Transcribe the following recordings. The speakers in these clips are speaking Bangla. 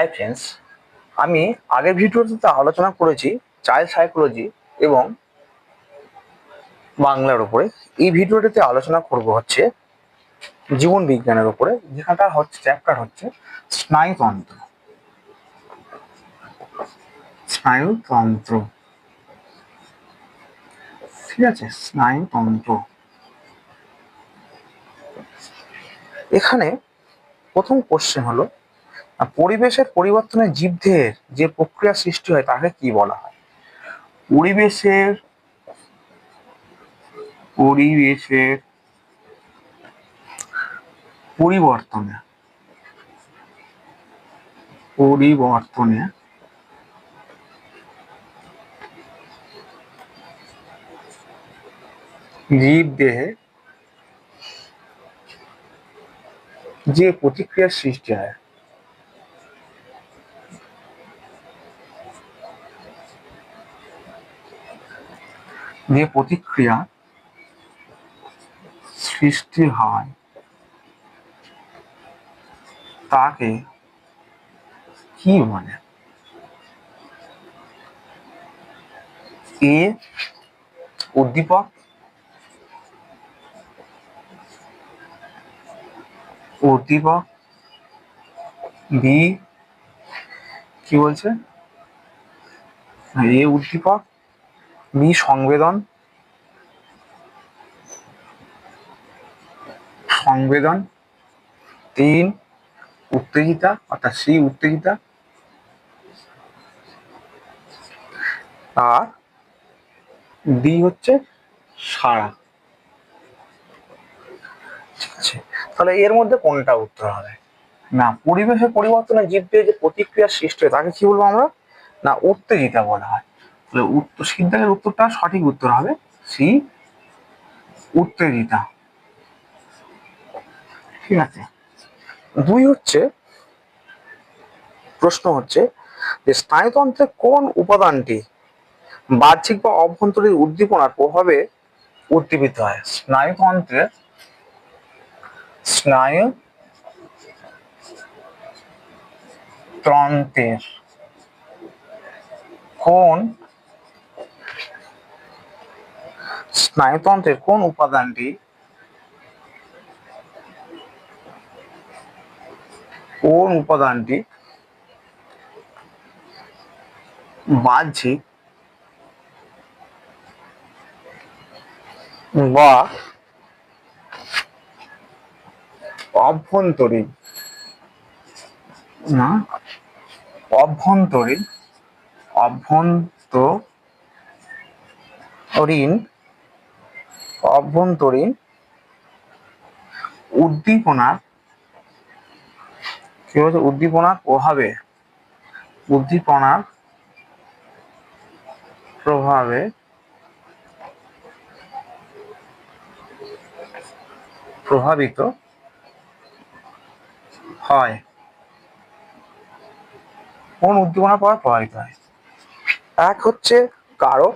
হাই ফ্রেন্ডস আমি আগের ভিডিওতে আলোচনা করেছি চাইল্ড সাইকোলজি এবং বাংলার উপরে। এই ভিডিওটিতে আলোচনা করব হচ্ছে জীবন বিজ্ঞানের উপরে, যেখানটা হচ্ছে চ্যাপ্টার হচ্ছে স্নায়ুতন্ত্র। স্নায়ুতন্ত্র। ঠিক আছে, স্নায়ুতন্ত্র। এখানে প্রথম কোশ্চেন হলো পরিবেশের পরিবর্তনে জীবদেহের যে প্রক্রিয়া সৃষ্টি হয়, তাকে কি বলা হয়? পরিবেশের পরিবেশের পরিবর্তনে পরিবর্তনে জীব দেহে যে প্রতিক্রিয়ার সৃষ্টি হয় যে প্রতিক্রিয়া সৃষ্টি হয়। তাকে কি বলে? এ উদ্দীপক উদ্দীপক, বি, কি বলছে? এ উদ্দীপক বি সংবেদন। সংবেদন। তিন উত্তেজিতা, অর্থাৎ সি উত্তেজিতা। আর ডি হচ্ছে সারা তাহলে এর মধ্যে কোনটা উত্তর হবে? না, পরিবেশের পরিবর্তনে জীবদের যে প্রতিক্রিয়া সৃষ্টি হয়, তাকে কি বলব আমরা? না, উত্তেজিতা বলা হয়। উত্তর সিদ্ধান্তের উত্তরটা সঠিক উত্তর হবে সি উত্তেজিতা। ঠিক আছে? দুই হচ্ছে, প্রশ্ন হচ্ছে যে স্নায়ুতন্ত্রের কোন উপাদানটি বাহ্যিক বা অভ্যন্তরীণ উদ্দীপনার প্রভাবে উদ্দীপিত হয়? স্নায়ুতন্ত্রের স্নায়ু তন্ত্রের কোন স্নায়ুতন্ত্রের কোন উপাদানটি কোন উপাদানটি বাহ্যিক বা অভ্যন্তরীণ? না অভ্যন্তরীণ অভ্যন্তরীণ অভ্যন্তরীণ উদ্দীপনার, কি বলছে? উদ্দীপনার প্রভাবে উদ্দীপনার প্রভাবে প্রভাবিত হয়। কোন উদ্দীপনার প্রভাবে প্রভাবিত হয়? এক হচ্ছে কারক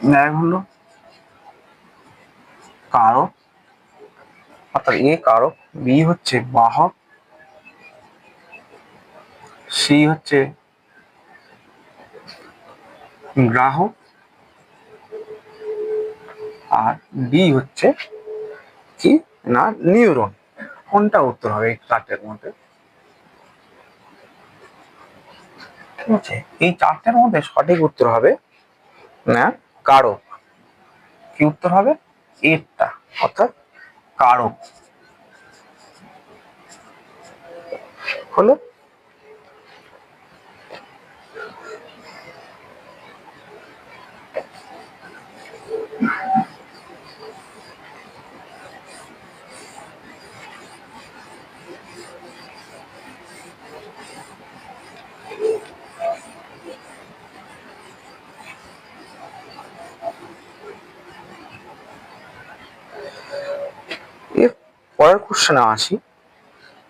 এক হলো? কারক অর্থাৎ এ কারক বি হচ্ছে বাহক সি হচ্ছে গ্রাহক, আর ডি হচ্ছে কি? না, নিউরন। কোনটা উত্তর হবে এই চারটের মধ্যে? ঠিক আছে, এই চারটের মধ্যে সঠিক উত্তর হবে না কারক। কি উত্তর হবে? এরটা অর্থাৎ কারক। হলো পরের কোশ্চেনে আসি।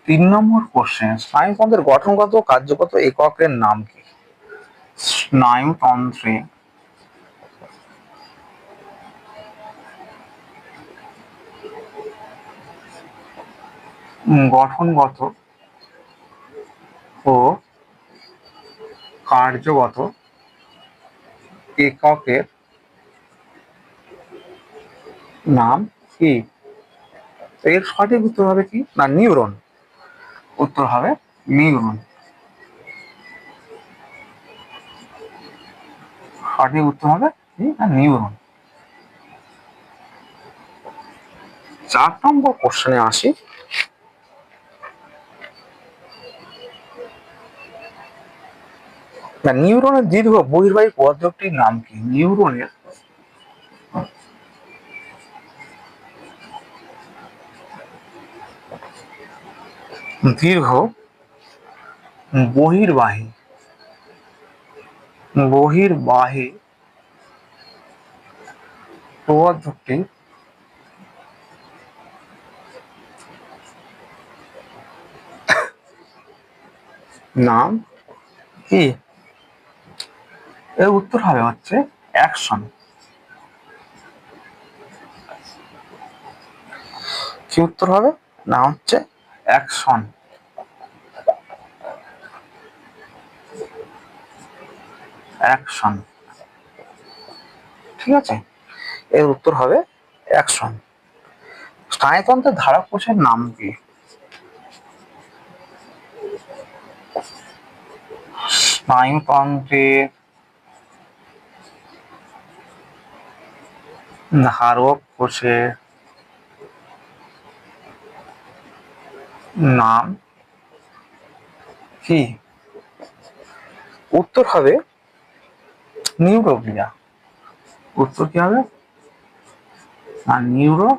তিন নম্বর কোশ্চেন স্নায়ুতন্ত্রের গঠনগত কার্যগত এককের নাম কি? স্নায়ুতন্ত্রে গঠনগত ও কার্যগত এককের নাম কি? এর সঠিক উত্তর হবে কি? না, নিউরন। উত্তর হবে নিউরন। সঠিক উত্তর হবে নিউরন। চার নম্বর কোশ্চেনে আসি। নিউরনের দীর্ঘ বহির্বাহী পদকটির নাম কি? নিউরনের দীর্ঘ বহির্বাহী বহির্বাহী প্রবর্ধকটি নাম কি এর উত্তর হবে হচ্ছে অ্যাকশন। কি উত্তর হবে? না হচ্ছে অ্যাকশন। অ্যাকশন। ঠিক আছে? এর উত্তর হবে অ্যাকশন। স্নায়ুতন্ত্রের ধারক কোষের নাম কি? স্নায়ুতন্ত্রের ধারক কোষের নাম। কি? উত্তর হবে নিউরোগ্লিয়া উত্তর কি হবে? আর নিউরো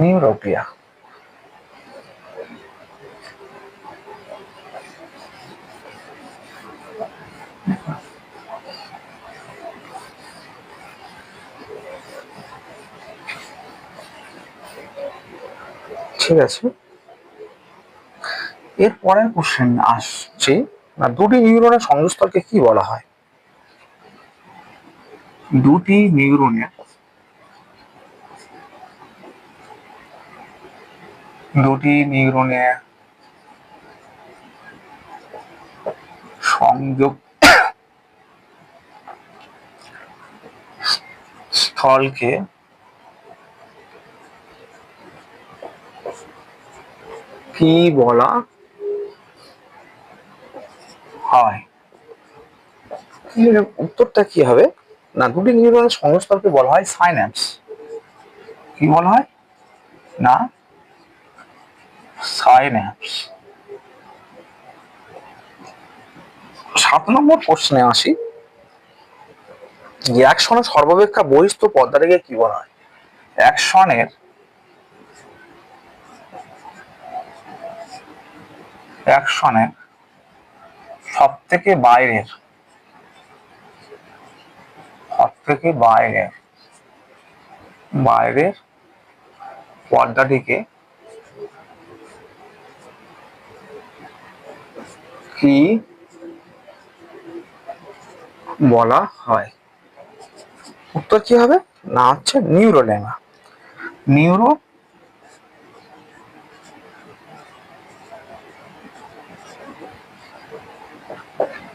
নিউরোগ্লিয়া ঠিক আছে। এর পরের কোশ্চেন আসছে, না, দুটি নিউরনের সংযোগস্থলকে কি বলা হয়? দুটি নিউরনের দুটি নিউরনের সংযোগ স্থলকে কি বলা? হয়। উত্তরটা কি হবে? না, দুটি নিউরনের সংস্থলকে বলা হয় সাইন্যাপস কি বলা হয়? না সাইন্যাপস সাত নম্বর প্রশ্নে আসি। অ্যাকশনের সর্বাপেক্ষা বহিস্থ পর্দাটাকে কি বলা হয়? অ্যাকশনের অ্যাকশনের সব থেকে বাইরের সব থেকে বাইরের বাইরের পর্দাটিকে কি বলা হয়? উত্তর কি হবে? না, হচ্ছে নিউরোলেমা। নিউরো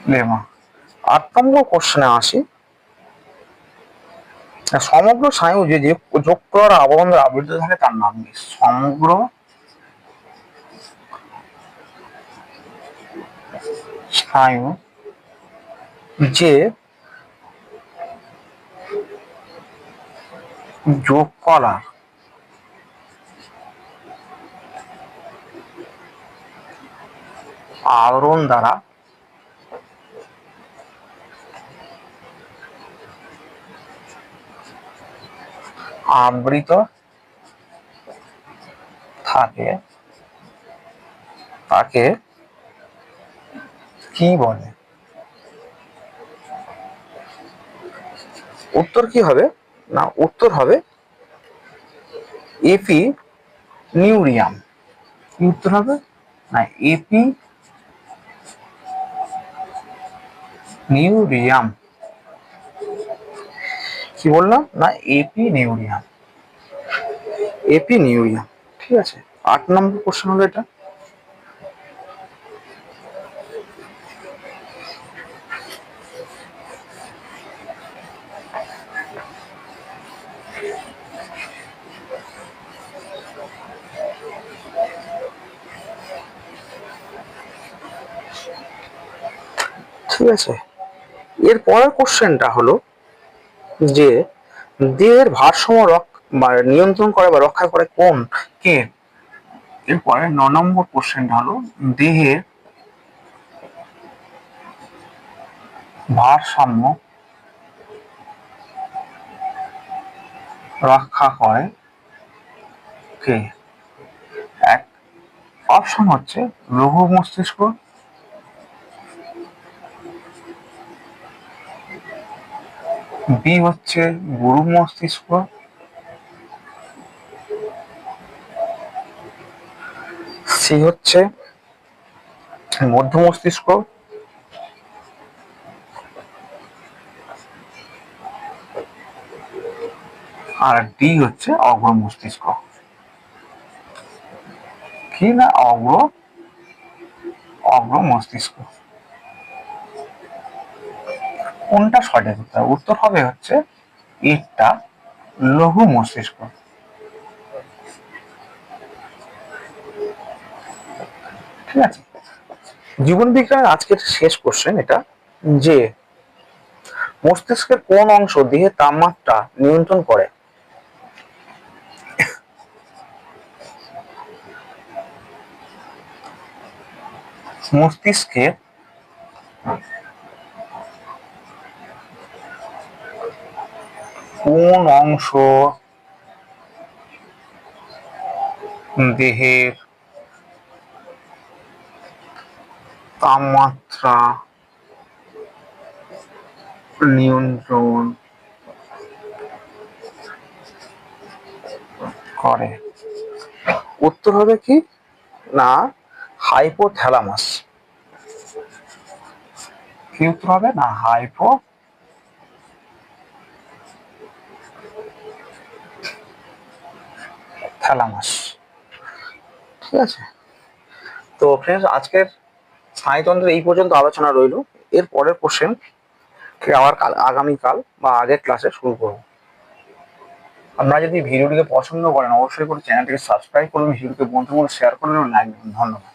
লেমা আট নম্বর কোশ্চেনে আসি। সমগ্র স্নায়ু যে যোগ করার আবরণ আবৃত থাকে তার নাম কি? সমগ্র স্নায়ু যে যোগ করা আবরণ দ্বারা আবৃত থাকে, তাকে কি বলে? উত্তর কি হবে? না, উত্তর হবে এপি নিউরিয়াম কি উত্তর হবে? না এপি নিউরিয়াম কি বললাম? না এপি নিউরিয়াম এপিনিউরিয়া, ঠিক আছে? আট নম্বর কোশ্চেন হলো এটা। ঠিক আছে? এর পরের কোশ্চেনটা হলো যে দেহের ভারসাম্য নিয়ন্ত্রণ করে বা রক্ষা করে কোন? কে? এরপরে ন নম্বর কোশ্চেনটা হলো দেহের ভারসাম্য রক্ষা করে কে? এক অপশন হচ্ছে লঘু মস্তিষ্ক বি হচ্ছে গুরু মস্তিষ্ক। সি হচ্ছে মধ্য মস্তিষ্ক। আর ডি হচ্ছে অগ্র মস্তিষ্ক। কি না অগ্র? অগ্র মস্তিষ্ক। কোনটা সঠিক উত্তর উত্তর হবে হচ্ছে এটা লঘু মস্তিষ্ক। ঠিক আছে? জীবন বিজ্ঞানের আজকের শেষ কোশ্চেন এটা যে মস্তিষ্কের কোন অংশ দেহের তাপমাত্রা নিয়ন্ত্রণ করে? মস্তিষ্কের কোন অংশ দেহের তাপমাত্রা নিয়ন্ত্রণ করে। উত্তর হবে কি? না হাইপোথ্যালামাস কি উত্তর হবে? না হাইপো থ্যালামাস ঠিক আছে? তো ফ্রেন্ডস আজকের স্নায়ুতন্ত্রের এই পর্যন্ত আলোচনা রইল। এর পরের কোশ্চেন আবার কাল, আগামীকাল বা আগের ক্লাসে শুরু করব। আপনারা যদি ভিডিওটিকে পছন্দ করেন, অবশ্যই করে চ্যানেলটিকে সাবস্ক্রাইব করুন, ভিডিওটিকে বন্ধুগুলো শেয়ার এবং লাইক ধন্যবাদ।